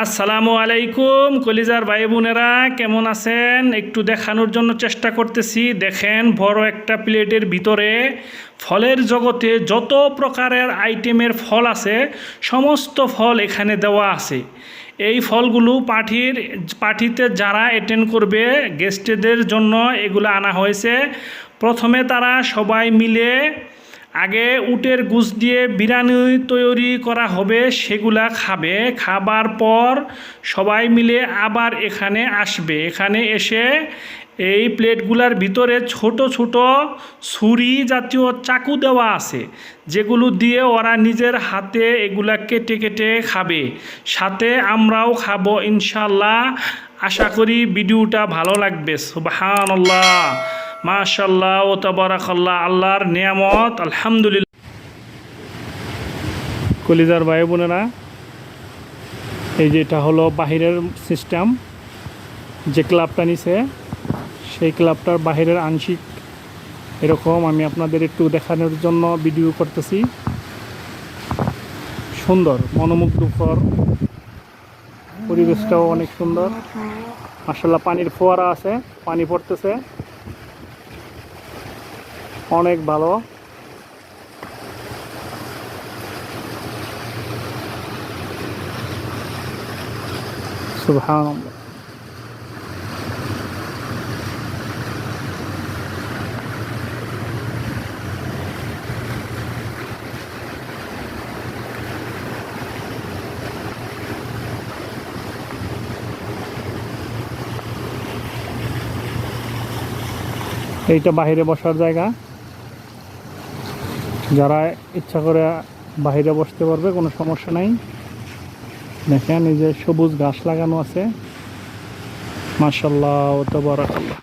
আসসালামু আলাইকুম, কলিজার ভাই বোনেরা, কেমন আছেন? একটু দেখানোর জন্য চেষ্টা করতেছি। দেখেন, বড় একটা প্লেটের ভিতরে ফলের জগতে যত প্রকারের আইটেমের ফল আছে, সমস্ত ফল এখানে দেওয়া আছে। এই ফলগুলো পাঠির, পাঠিতে যারা অ্যাটেন্ড করবে গেস্টদের জন্য এগুলো আনা হয়েছে। প্রথমে তারা সবাই মিলে আগে উটের গুছ দিয়ে বিরিয়ানি তৈরি করা হবে, সেগুলা খাবে। খাবার পর সবাই মিলে আবার এখানে আসবে। এখানে এসে এই প্লেটগুলার ভিতরে ছোট ছোট ছুরি জাতীয় চাকু দেওয়া আছে, যেগুলো দিয়ে ওরা নিজের হাতে এগুলা কেটে কেটে খাবে। সাথে আমরাও খাব ইনশাল্লাহ আশা করি ভিডিওটা ভালো লাগবে। সুবহানাল্লাহ। মাশাল্লাহ ও তবরাকাল্লাহ, আল্লাহর নিয়ামত, আলহামদুলিল্লাহ। কলিজার ভাই বোনেরা, এই যে এটা হলো বাহিরের সিস্টেম যে ক্লাবটা নিছে, সেই ক্লাবটার বাহিরের আংশিক এরকম আমি আপনাদের একটু দেখানোর জন্য ভিডিও করতেছি। সুন্দর, মনোমুগ্ধকর পরিবেশটাও অনেক সুন্দর। মাসাল্লাহ পানির ফোয়ারা আছে, পানি পড়তেছে। অনেক ভালো। এইটা বাহিরে বসার জায়গা। যারা ইচ্ছা করে বাহিরে বসতে পারবে, কোনো সমস্যা নাই। দেখেন এই যে সবুজ ঘাস লাগানো আছে। মার্শাল্লাহ তো বরাকাল্লাহ